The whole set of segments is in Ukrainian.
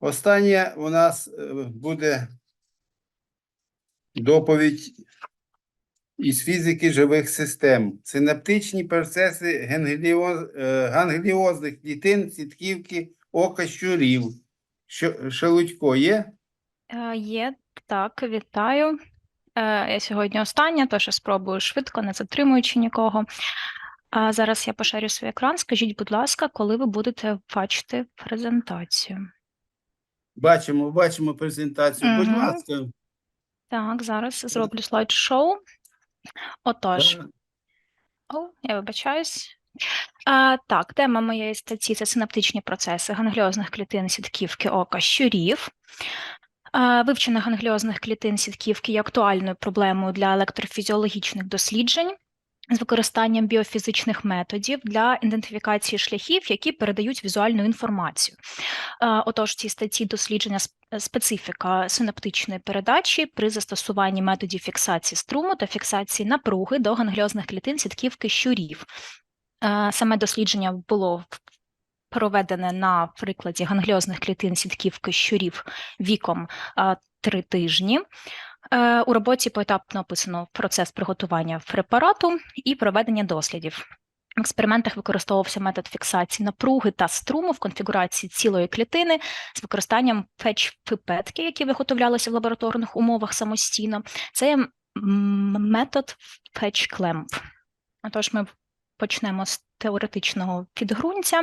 Останнє у нас е, буде доповідь із фізики живих систем. Синаптичні процеси е, гангліозних клітин, сітківки, ока щурів. Що, Шелудько є? Е, Є, так, вітаю. Я сьогодні остання, тож я спробую швидко, не затримуючи нікого. А зараз я поширю свій екран. Скажіть, будь ласка, коли ви будете бачити презентацію? Бачимо, бачимо презентацію. Будь Мгм. ласка. Так, зараз зроблю слайд-шоу. Отож. О, я вибачаюсь. А, так, тема моєї статті це синаптичні процеси гангліозних клітин сітківки ока щурів. А, вивчення гангліозних клітин сітківки є актуальною проблемою для електрофізіологічних досліджень з використанням біофізичних методів для ідентифікації шляхів, які передають візуальну інформацію. Отож, в цій статті дослідження специфіка синаптичної передачі при застосуванні методів фіксації струму та фіксації напруги до гангліозних клітин сітківки щурів. Е, Саме дослідження було проведене на прикладі гангліозних клітин сітківки щурів віком е, три тижні. Е, У роботі поетапно описано процес приготування препарату і проведення дослідів. В експериментах використовувався метод фіксації напруги та струму в конфігурації цілої клітини з використанням фетч-пипетки, які виготовлялися в лабораторних умовах самостійно. Це є метод фетч-клемп. Отож, ми почнемо з теоретичного підґрунтя.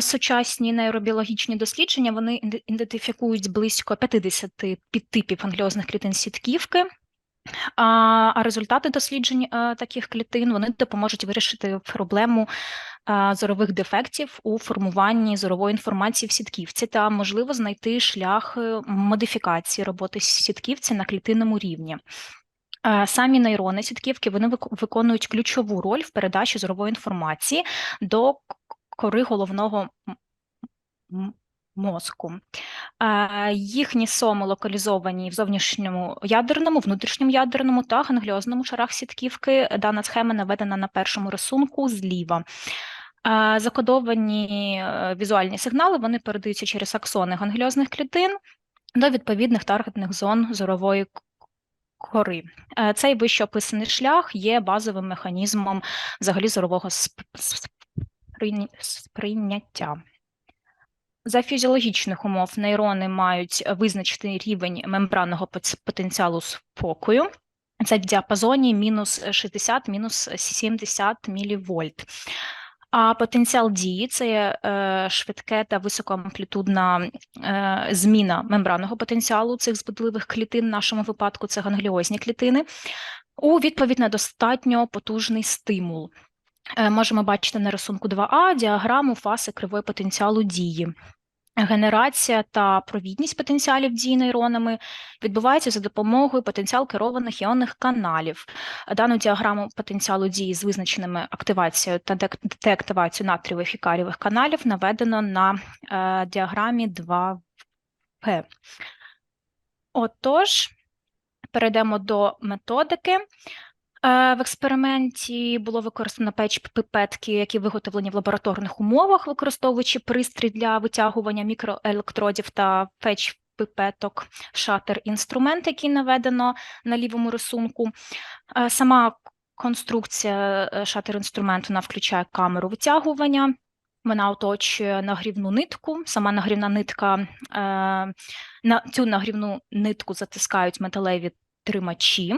Сучасні нейробіологічні дослідження вони ідентифікують близько 50 підтипів англіозних клітин сітківки. А результати досліджень е, таких клітин вони допоможуть вирішити проблему е, зорових дефектів у формуванні зорової інформації в сітківці та можливо знайти шлях е, модифікації роботи сітківці на клітинному рівні. Самі нейрони сітківки вони виконують ключову роль в передачі зорової інформації до кори головного мозку. Їхні соми локалізовані в зовнішньому ядерному, внутрішньому ядерному та гангліозному шарах сітківки. Дана схема наведена на першому рисунку зліва. Закодовані е, візуальні сигнали вони передаються через аксони гангліозних клітин до відповідних таргетних зон зорової кори. Е, Цей вище описаний шлях є базовим механізмом взагалі зорового сприйняття. За фізіологічних умов нейрони мають визначений рівень мембранного потенціалу спокою. Це в діапазоні мінус 60, мінус 70 мілівольт. А потенціал дії це е, швидке та високоамплітудна е, зміна мембранного потенціалу цих збудливих клітин, в нашому випадку це гангліозні клітини, у відповідь на достатньо потужний стимул. Е, Можемо бачити на рисунку 2А діаграму фази кривої потенціалу дії. Генерація та провідність потенціалів дії нейронами відбувається за допомогою потенціал керованих іонних каналів. Дану діаграму потенціалу дії з визначеними активацією та деактивацією натрієвих і карієвих каналів наведено на е, діаграмі 2П. Отож, перейдемо до методики. Е, В експерименті було використано печ пипетки, які виготовлені в лабораторних умовах, використовуючи пристрій для витягування мікроелектродів та печ пипеток, шатер інструмент, який наведено на лівому рисунку. Е, Сама конструкція е, шатер інструменту включає камеру витягування. Вона оточує нагрівну нитку. Сама нагрівна нитка на цю нагрівну нитку затискають металеві тримачі.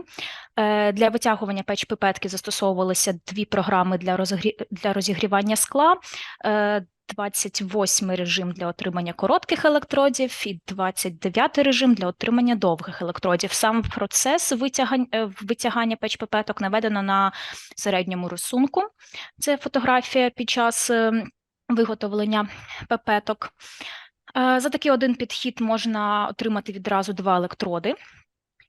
Е, Для витягування печ-пипетки застосовувалися дві програми для, розгрі... для розігрівання скла. Е, 28 режим для отримання коротких електродів і 29 режим для отримання довгих електродів. Сам процес витягань... е, витягання печ-пипеток наведено на середньому рисунку. Це фотографія під час е, виготовлення пипеток. Е, За такий один підхід можна отримати відразу два електроди.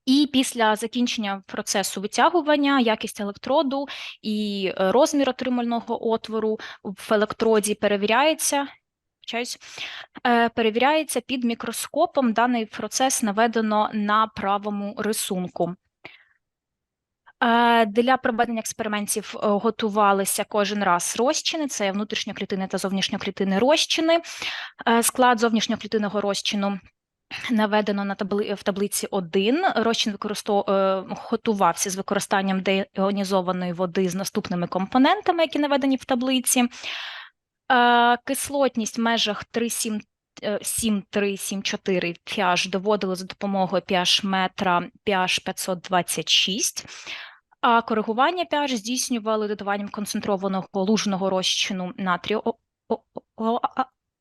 І після закінчення процесу витягування якість електроду і е, розмір отримального отвору в електроді перевіряється. е, Перевіряється під мікроскопом. Даний процес наведено на правому рисунку. Е, Для проведення експериментів готувалися кожен раз розчини, це внутрішньоклітини та зовнішньоклітини розчини. Склад зовнішньоклітинного розчину наведено на табли... в таблиці 1. Розчин використов... е, готувався з використанням деіонізованої води з наступними компонентами, які наведені в таблиці. Е, Кислотність в межах 3,7 е, 7,3-7,4 pH доводили за допомогою pH метра pH 526, а коригування pH здійснювали додаванням концентрованого лужного розчину натрію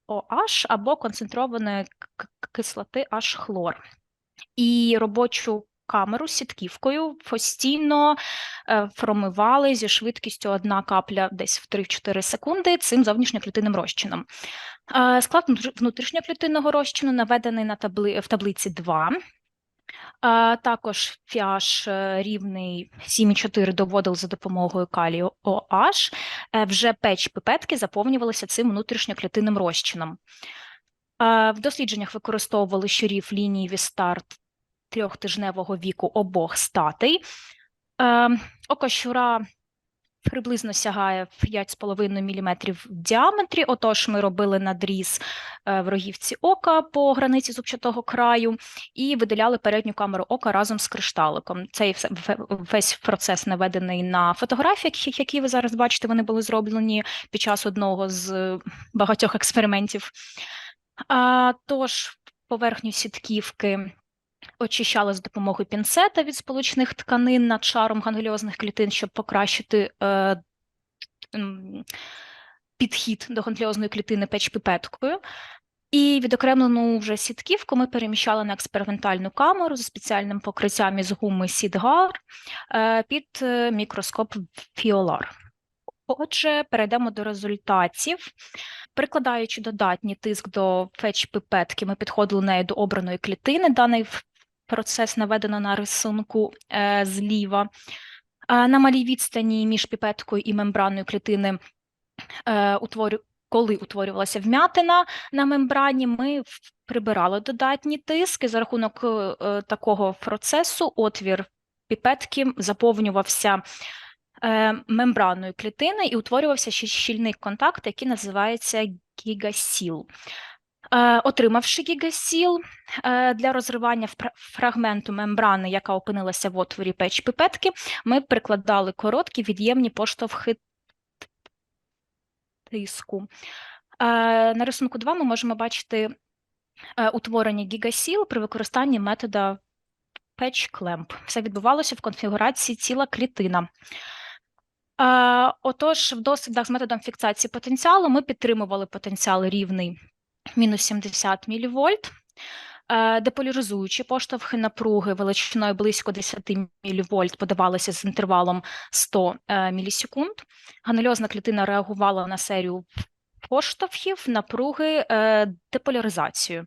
OH або концентрованої кислоти H-хлор. І робочу камеру сітківкою постійно е, промивали зі швидкістю одна капля десь в 3-4 секунди цим зовнішньоклітинним розчином. Е, Склад внутрі- внутрішньоклітинного розчину наведений на табли... в таблиці 2. Також pH е, рівний 7,4 доводили за допомогою калію OH. Вже печ пипетки заповнювалися цим внутрішньоклітинним розчином. В дослідженнях використовували щурів лінії Вістарт трьохтижневого віку обох статей. Е, Око щура приблизно сягає 5,5 мм в діаметрі. Отож, ми робили надріз е, в рогівці ока по границі зубчатого краю і видаляли передню камеру ока разом з кришталиком. Цей весь процес наведений на фотографіях, які ви зараз бачите, вони були зроблені під час одного з багатьох експериментів. Тож, поверхню сітківки очищали з допомогою пінцета від сполучних тканин над шаром гангліозних клітин, щоб покращити е, підхід до гангліозної клітини печ-піпеткою. І відокремлену вже сітківку ми переміщали на експериментальну камеру з спеціальним покриттям із гуми Сідгар е, під е, мікроскоп Фіолар. Отже, перейдемо до результатів. Прикладаючи додатній тиск до фетч-пипетки, ми підходили нею до обраної клітини. Даний процес наведено на рисунку е, зліва. А на малій відстані між піпеткою і мембраною клітини, е, утворю... коли утворювалася вмятина на мембрані, ми прибирали додатні тиски. За рахунок е, такого процесу отвір піпетки заповнювався мембраною клітини і утворювався ще щільний контакт, який називається гігасіл. Е, Отримавши гігасіл е, для розривання фрагменту мембрани, яка опинилася в отворі печ пипетки, ми прикладали короткі від'ємні поштовхи тиску. Е, На рисунку 2 ми можемо бачити утворення гігасіл при використанні метода Clamp. Все відбувалося в конфігурації ціла клітина. Отож, в дослідах з методом фіксації потенціалу ми підтримували потенціал рівний мінус 70 мВ. Е, Деполяризуючі поштовхи напруги величиною близько 10 мВ подавалися з інтервалом 100 е, мілісекунд. Ганельозна клітина реагувала на серію поштовхів напруги е, деполяризацією.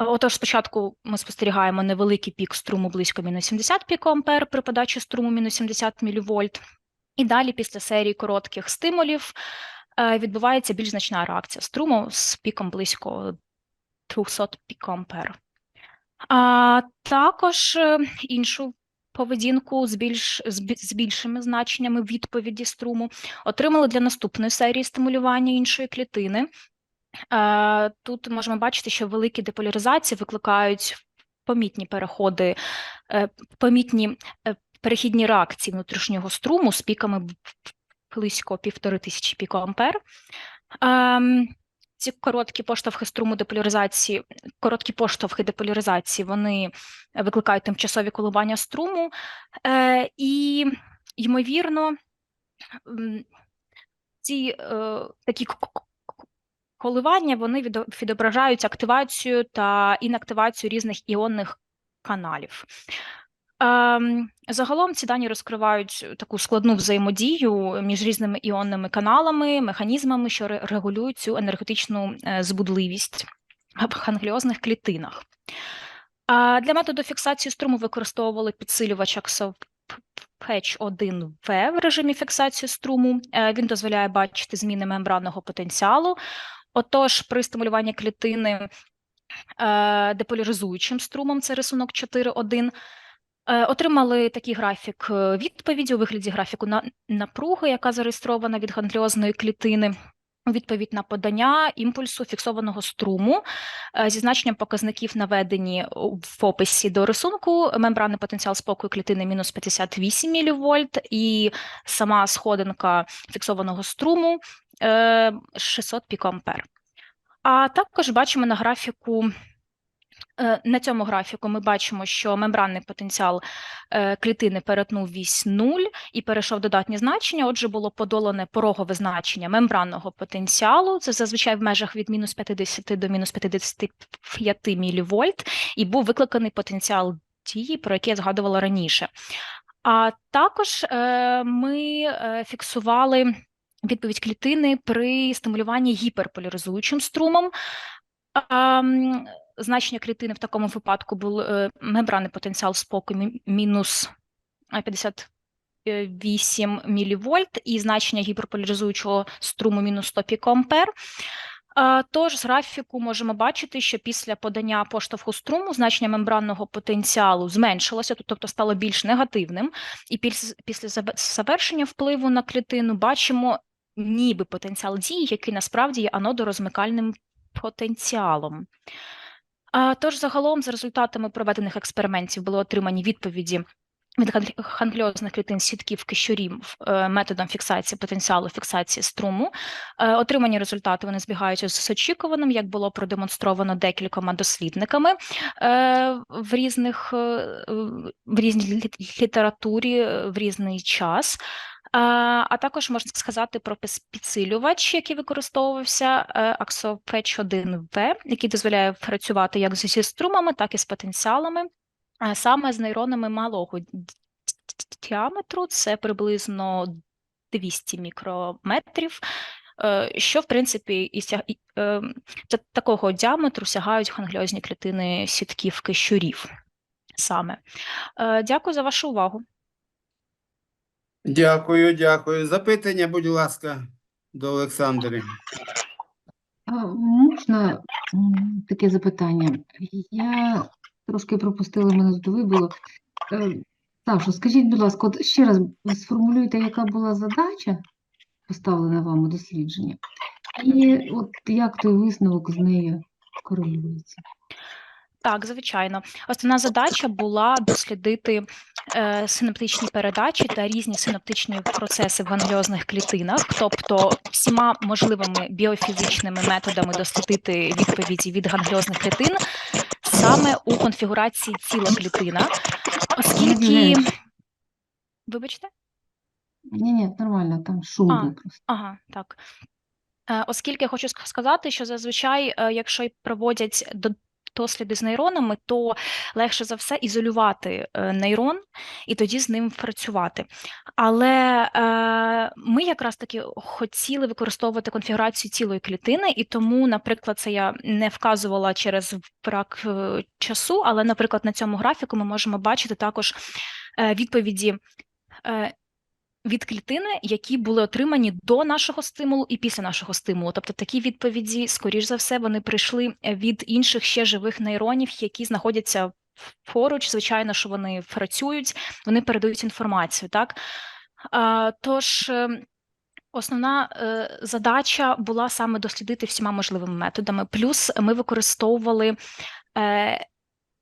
Е, Отож, спочатку ми спостерігаємо невеликий пік струму близько мінус 70 пікоампер при подачі струму мінус 70 мВ. І далі, після серії коротких стимулів, відбувається більш значна реакція струму з піком близько 200 пікоампер. А також е, іншу поведінку з більш з більшими значеннями відповіді струму отримали для наступної серії стимулювання іншої клітини. Е, Тут можемо бачити, що великі деполяризації викликають помітні переходи, е, помітні е, перехідні реакції внутрішнього струму з піками близько півтори тисячі пікоампер. Ем, Ці короткі поштовхи струму деполяризації, короткі поштовхи деполяризації, вони викликають тимчасові коливання струму, е, і, ймовірно, ці е, такі коливання вони відображають активацію та інактивацію різних іонних каналів. Ем, Загалом ці дані розкривають таку складну взаємодію між різними іонними каналами, механізмами, що регулюють цю енергетичну е, збудливість в гангліозних клітинах. А для методу фіксації струму використовували підсилювач Patch 1V в режимі фіксації струму. Е, Він дозволяє бачити зміни мембранного потенціалу. Отож, при стимулюванні клітини е, деполяризуючим струмом, це рисунок 4.1, Е, Отримали такий графік е, відповіді у вигляді графіку на напруги, яка зареєстрована від гангліозної клітини. Відповідь на подання імпульсу фіксованого струму е, зі значенням показників наведені в описі до рисунку. Мембранний потенціал спокою клітини мінус 58 мВ і сама сходинка фіксованого струму е, 600 пікоампер. А також бачимо на графіку Е, На цьому графіку ми бачимо, що мембранний потенціал е, клітини перетнув вісь 0 і перейшов додатні значення. Отже, було подолане порогове значення мембранного потенціалу. Це зазвичай в межах від мінус 50 до мінус 55 мВ, і був викликаний потенціал дії, про який я згадувала раніше. А також е, ми е, фіксували відповідь клітини при стимулюванні гіперполяризуючим струмом. Значення клітини в такому випадку був е, мембранний потенціал спокою мінус е, 58 мВ і значення гіперполяризуючого струму мінус 100 пікоампер. Тож з графіку можемо бачити, що після подання поштовху струму значення мембранного потенціалу зменшилося, тобто стало більш негативним, і після завершення впливу на клітину бачимо ніби потенціал дії, який насправді є анодорозмикальним потенціалом. А, Тож, загалом, за результатами проведених експериментів були отримані відповіді від ганглі- клітин сітківки щурів е, методом фіксації потенціалу фіксації струму. Е, Отримані результати вони збігаються з очікуваним, як було продемонстровано декількома дослідниками е, в різних в різній літературі в різний час. А, також можна сказати про підсилювач, який використовувався е, Axopatch 1V, який дозволяє працювати як зі струмами, так і з потенціалами, саме з нейронами малого діаметру, це приблизно 200 мікрометрів. е, Що, в принципі, і ся- і, е, та- такого діаметру сягають гангліозні клітини сітківки щурів саме. Дякую за вашу увагу. Дякую, дякую. Запитання, будь ласка, до Олександри. Можна таке запитання? Я трошки пропустила, мене тут вибило. Е, Саша, скажіть, будь ласка, от ще раз сформулюйте, яка була задача, поставлена вам у дослідженні, і от як той висновок з нею корелюється? Так, звичайно. Основна задача була дослідити синаптичні передачі та різні синаптичні процеси в гангліозних клітинах, тобто всіма можливими біофізичними методами дослідити відповіді від гангліозних клітин саме у конфігурації ціла клітина, оскільки. Вибачте? Ні, ні, нормально, там шум А. просто. Ага, так. Е, Оскільки я хочу сказати, що зазвичай, е, якщо проводять досліди з нейронами, то легше за все ізолювати е, нейрон і тоді з ним працювати. Але е, ми якраз таки хотіли використовувати конфігурацію цілої клітини, і тому, наприклад, це я не вказувала через брак е, часу, але, наприклад, на цьому графіку ми можемо бачити також відповіді. Від клітини, які були отримані до нашого стимулу і після нашого стимулу. Тобто такі відповіді, скоріш за все, вони прийшли від інших ще живих нейронів, які знаходяться поруч. Звичайно, що вони працюють, вони передають інформацію. Так а, тож. е, Основна е, задача була саме дослідити всіма можливими методами. Плюс ми використовували е,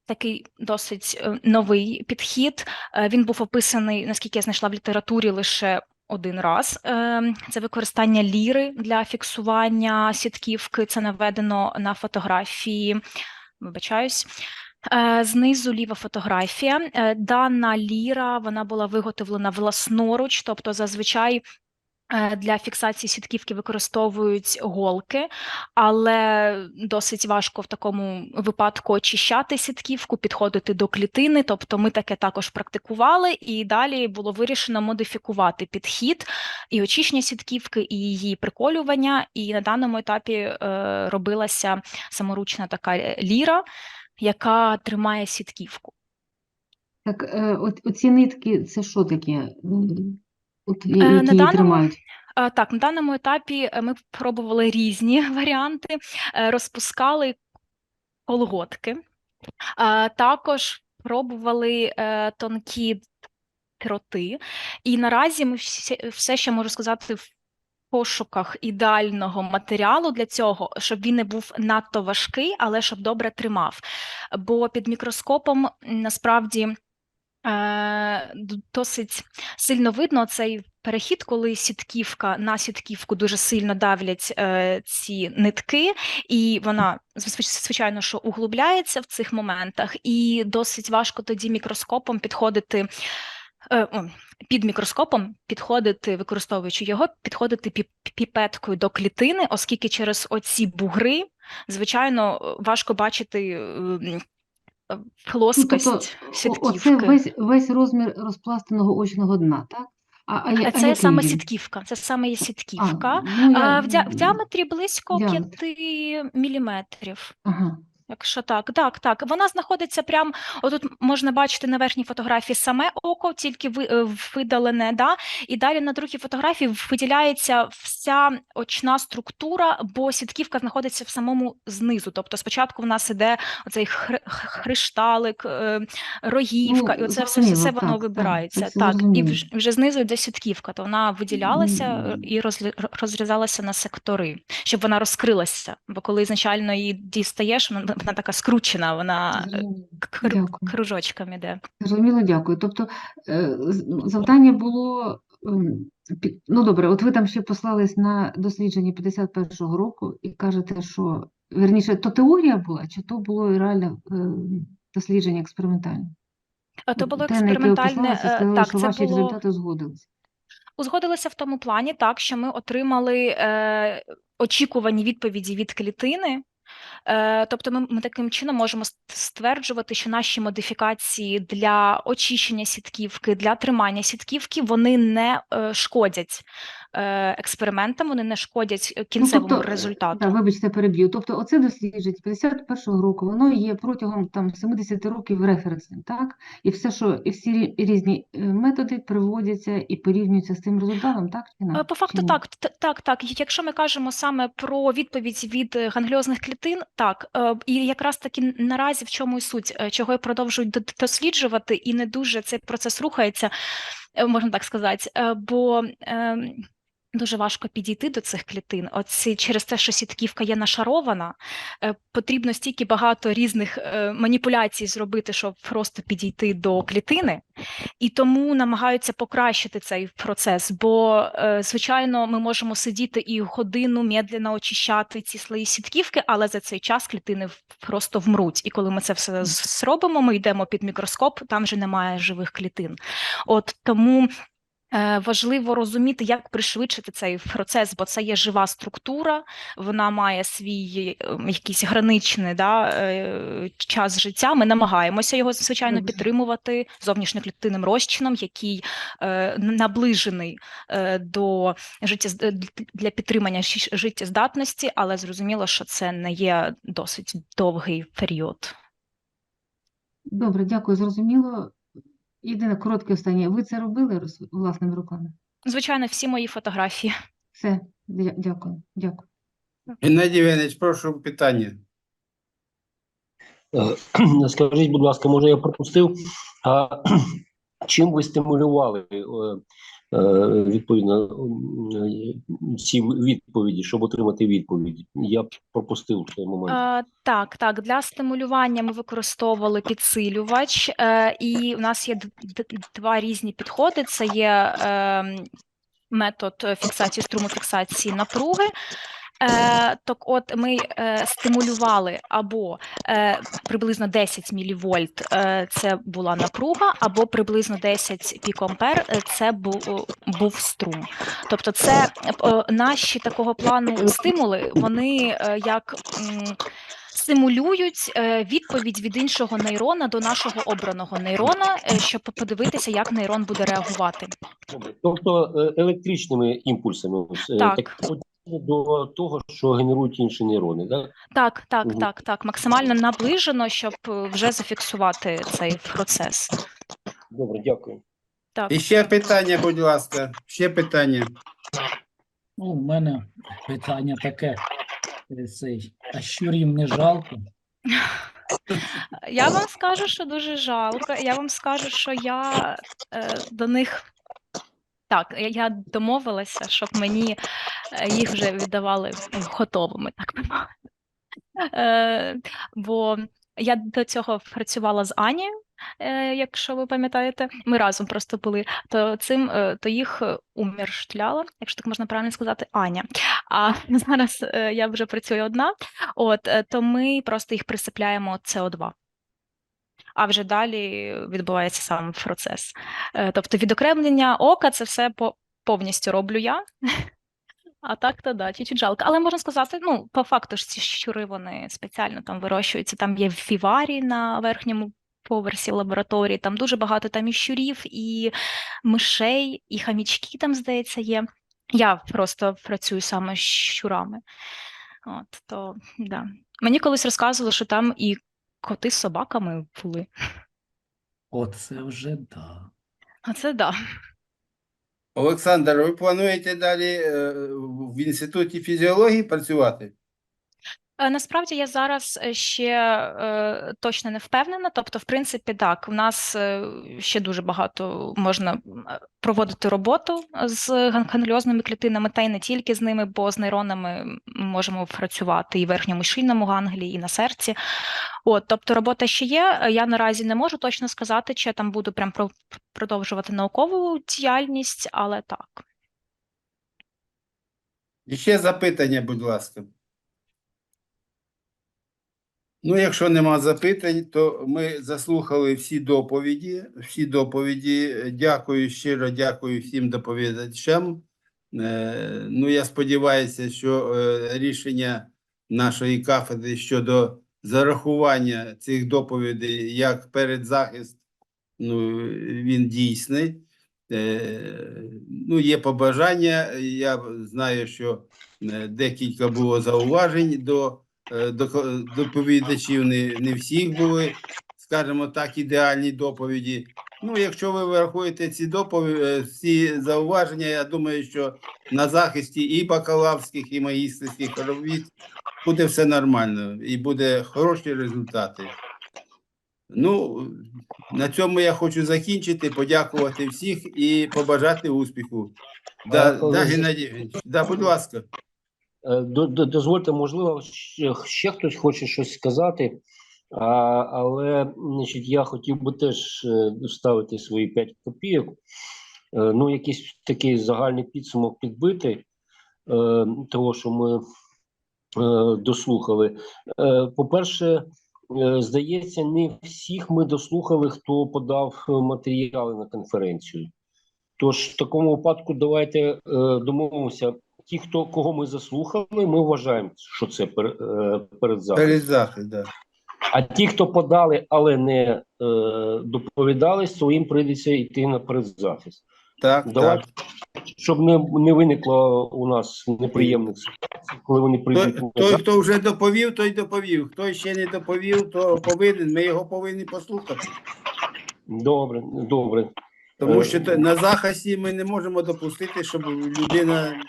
такий досить е, новий підхід. Е, Він був описаний, наскільки я знайшла в літературі, лише один раз. Е, Це використання ліри для фіксування сітківки. Це наведено на фотографії. Вибачаюсь. Знизу ліва фотографія. Дана ліра вона була виготовлена власноруч, тобто зазвичай. Е, Для фіксації сітківки використовують голки, але досить важко в такому випадку очищати сітківку, підходити до клітини. Тобто ми таке також практикували, і далі було вирішено модифікувати підхід і очищення сітківки, і її приколювання. І на даному етапі е, робилася саморучна така ліра, яка тримає сітківку. Так, е, оці нитки, це що таке? От, Е, на які її даному- тримають? Е, Так, на даному етапі е, ми пробували різні варіанти, розпускали колготки. Також пробували тонкі троти, і наразі ми все ще можу сказати в пошуках ідеального матеріалу для цього, щоб він не був надто важкий, але щоб добре тримав. Бо під мікроскопом насправді досить сильно видно цей перехід, коли сітківка на сітківку дуже сильно давлять е, ці нитки, і вона звичайно, що углубляється в цих моментах, і досить важко тоді мікроскопом підходити. е, Під мікроскопом підходити, використовуючи його, підходити піпеткою до клітини, оскільки через оці бугри, звичайно, важко бачити е, Ну, тобто, сітківки. оце весь, весь розмір розпластаного очного дна, так? А, а, А а Це а саме він? сітківка. Це саме є А, сітківка. ну, я, А, в, дя- в діаметрі близько діаметр. 5 міліметрів. Ага. Якщо так, так, так. Вона знаходиться прямо, отут можна бачити на верхній фотографії саме око, тільки е, видалене, да? і далі на другій фотографії виділяється вся очна структура, бо сітківка знаходиться в самому знизу. Тобто спочатку в нас іде оцей хри- хришталик, е, рогівка, Ну, і оце все, все воно так, так, вибирається. все Так, і вже, знизу йде сітківка, то вона виділялася е, Мгм. і розрізалася на сектори, щоб вона розкрилася. Бо коли ізначально її дістаєш, вона, така скручена, вона кру- кружочками йде. Зрозуміло, дякую. Тобто е, завдання було, ем, ну добре, от ви там ще послались на дослідження 51-го року і кажете, що, вірніше, то теорія була, чи то було і реальне е, дослідження експериментальне? А то було Те, експериментальне. е, сказали, Так, що це ваші було результати узгодилися. узгодилося в тому плані, так що ми отримали е, очікувані відповіді від клітини. Е, Тобто ми, ми таким чином можемо стверджувати, що наші модифікації для очищення сітківки, для тримання сітківки, вони не е, шкодять експериментам, вони не шкодять е, кінцевому тобто, е, результату. Так, вибачте, переб'ю. Тобто оце дослідження 51-го року, воно є протягом там 70 років референсним, так? І все, що і всі різні е, методи приводяться і порівнюються з цим результатом, так чи Е, не? По факту, так, так, так. Якщо ми кажемо саме про відповідь від е, гангліозних клітин, так е, і якраз таки наразі в чому і суть, е, чого я продовжую д- досліджувати, і не дуже цей процес рухається, е, можна так сказати, е, бо ем, дуже важко підійти до цих клітин. Оці через те, що сітківка є нашарована, е, потрібно стільки багато різних е, маніпуляцій зробити, щоб просто підійти до клітини. І тому намагаються покращити цей процес, бо, е, звичайно, ми можемо сидіти і годину медленно очищати ці слої сітківки, але за цей час клітини просто вмруть. І коли ми це все зробимо, ми йдемо під мікроскоп, там вже немає живих клітин. От тому. Е, Важливо розуміти, як пришвидшити цей процес, бо це є жива структура, вона має свій ем, якийсь граничний да, е, час життя. Ми намагаємося його, звичайно, підтримувати зовнішньоклітинним розчином, який е, наближений до життя для підтримання життєздатності, але зрозуміло, що це не є досить довгий період. Добре, дякую, зрозуміло. Єдине коротке останнє. Ви це робили роз- власними руками? Звичайно, всі мої фотографії. Все, дя- дякую, дякую. Геннадій Євгенович, прошу питання. Е, Скажіть, будь ласка, може я пропустив, а чим ви стимулювали е, е, відповідно м, ці відповіді, щоб отримати відповідь? Я пропустив цей момент. Е, так, так, для стимулювання ми використовували підсилювач, е, і у нас є два різні підходи. Це є е, метод е, фіксації струму фіксації напруги. Е, так от ми е, стимулювали або е, приблизно 10 мілівольт е, це була напруга, або приблизно 10 пікоампер е, це був, був струм. Тобто, це е, наші такого плану стимули, вони е, як симулюють відповідь від іншого нейрона до нашого обраного нейрона, щоб подивитися, як нейрон буде реагувати. Тобто електричними імпульсами Так. так до того, що генерують інші нейрони, так? Так, так, так, так, максимально наближено, щоб е, вже зафіксувати цей процес. Добре, дякую. Так. І ще питання, будь ласка. Ще питання. Ну, у мене питання таке. е, Цей, а щурів не жалко? Я вам скажу, що дуже жалко. Я вам скажу, що я е, до них так, я, домовилася, щоб мені е, їх вже віддавали готовими, так би. Е, бо я до цього працювала з Анією, е, якщо ви пам'ятаєте, ми разом просто були, то цим то їх е, якщо так можна правильно сказати, Аня. А зараз я вже працюю одна, от то ми просто їх присипляємо СО2. А вже далі відбувається сам процес. Е, Тобто відокремлення ока це все повністю роблю я. А так то да, чуть-чуть жалко. Але можна сказати, ну, по факту ж ці щури вони спеціально там вирощуються. Там є віварі на верхньому поверсі лабораторії, там дуже багато там і щурів, і мишей, і хамічки там, здається, є. Я просто працюю саме з щурами. От, то, да. Мені колись розказували, що там і коти з собаками були. Оце вже да. А це да. Олександр, ви плануєте далі е, в інституті фізіології працювати? Е, Насправді я зараз е, ще е, точно не впевнена. Тобто, в принципі, так, у нас е, ще дуже багато можна проводити роботу з ган- гангліозними клітинами, та й не тільки з ними, бо з нейронами можемо працювати і в верхньому шийному ганглії, і на серці. От, тобто, робота ще є. Я наразі не можу точно сказати, чи я там буду прям про- продовжувати наукову діяльність, але так. Ще запитання, будь ласка. Ну, якщо нема запитань, то ми заслухали всі доповіді. Всі доповіді. Дякую, щиро дякую всім доповідачам. Е, Ну, я сподіваюся, що е, рішення нашої кафедри щодо зарахування цих доповідей як передзахист, ну, він дійсний. Е, Ну, є побажання. Я знаю, що декілька було зауважень до доповідачів. Не, не всіх були, скажімо так, ідеальні доповіді. Ну, якщо ви врахуєте ці доповіді, ці зауваження, я думаю, що на захисті і бакалаврських, і магістерських робіт буде все нормально і буде хороші результати. Ну, на цьому я хочу закінчити, подякувати всіх і побажати успіху. Да, да, Геннадій да, будь ласка. Е, до- до- Дозвольте, можливо, ще, хтось хоче щось сказати, але значить, я хотів би теж е, вставити свої 5 копійок. Е, Ну, якийсь такий загальний підсумок підбити е, того, що ми е, дослухали. Е, По-перше, е, здається, не всіх ми дослухали, хто подав е, матеріали на конференцію. Тож, в такому випадку, давайте е, домовимося ті, хто кого ми заслухали, ми вважаємо, що це пер, е, передзахист. Да. А ті, хто подали, але не е, доповідались, то їм прийдеться йти на передзахист. Так, Давайте, так. щоб не, не виникло у нас неприємних ситуацій, коли вони прийдуть на той, хто вже доповів, той доповів. Хто ще не доповів, то повинен. Ми його повинні послухати. Добре, добре. Тому Е, що на захисті ми не можемо допустити, щоб людина, скажімо, Е, е, е,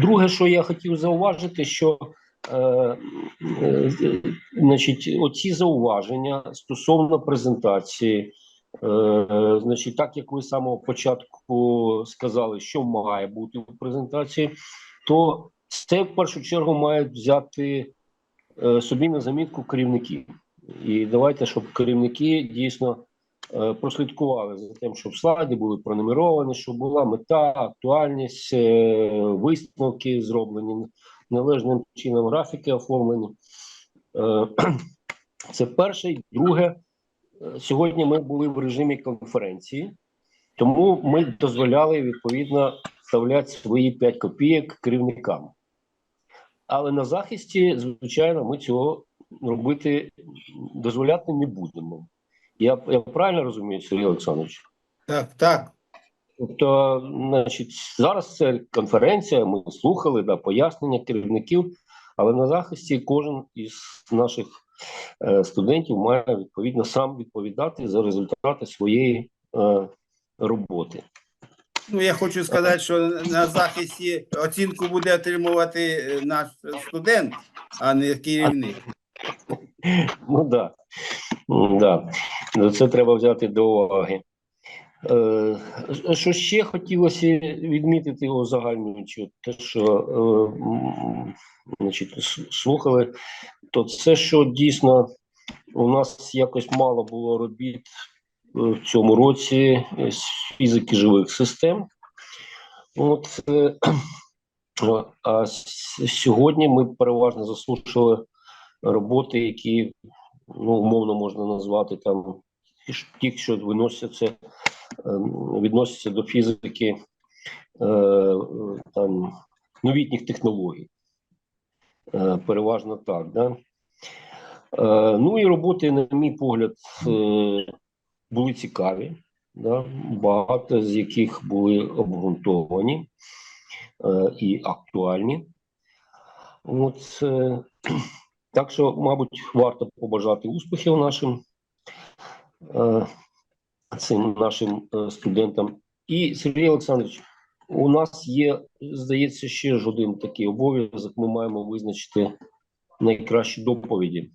Друге, що я хотів зауважити, що е, е, значить, оці зауваження стосовно презентації, е, е, значить, так як ви з самого початку сказали, що має бути в презентації, то це в першу чергу мають взяти е, собі на замітку керівники. І давайте, щоб керівники дійсно е, прослідкували за тим, щоб слайди були пронумеровані, щоб була мета, актуальність, е, висновки зроблені належним чином, графіки оформлені. Е, Це перше. Друге, е, сьогодні ми були в режимі конференції, тому ми дозволяли відповідно вставляти свої 5 копійок керівникам. Але на захисті, звичайно, ми цього робити дозволяти не будемо. Я, я правильно розумію, Сергій Олександрович? так, так. Тобто, значить, зараз це конференція, ми слухали да, пояснення керівників, але на захисті кожен із наших е, студентів має відповідно сам відповідати за результати своєї е, роботи. Ну, я хочу сказати, що на захисті оцінку буде отримувати е, наш студент, а не керівник. Ну да. Да. Ну, Це треба взяти до уваги. Е, що ще хотілося відмітити узагальнюючи, те, що е, значить, слухали, то це, що дійсно у нас якось мало було робіт е, в цьому році з фізики живих систем. От, а сьогодні ми переважно заслухали роботи, які ну, умовно можна назвати там ті, що виносяться, ем, відносяться до фізики е, там, новітніх технологій. Е, переважно так. Да? Е, ну і роботи, на мій погляд, були цікаві, да? багато з яких були обґрунтовані і актуальні. От, так що, мабуть, варто побажати успіхів нашим е, цим нашим е, студентам. І Сергій Олександрович, у нас є, здається, ще ж один такий обов'язок. Ми маємо визначити найкращі доповіді.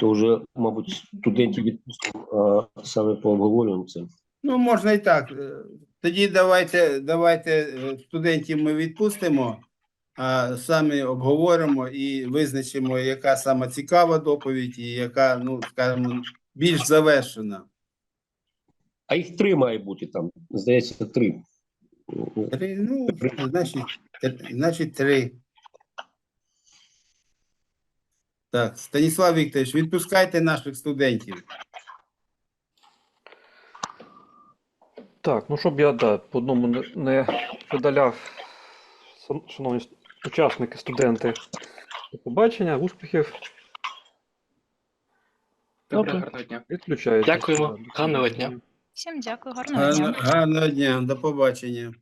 То вже, мабуть, студентів відпустимо, а саме пообговорюємо це. Ну, можна і так. Е, Тоді давайте, давайте студентів ми відпустимо, самі обговоримо і визначимо, яка сама цікава доповідь і яка, ну, скажімо, більш завершена. А їх три має бути там. Здається, три. Три, ну, значить, значить, три. Так, Станіслав Вікторович, відпускайте наших студентів. Так, ну щоб я да, по одному не, не видаляв, шановні учасники, студенти, до побачення, успіхів. Добре, гарного дня. Відключаюся. Дякуємо. Гарного дня. Всім дякую, гарного дня. Гарного дня, до побачення.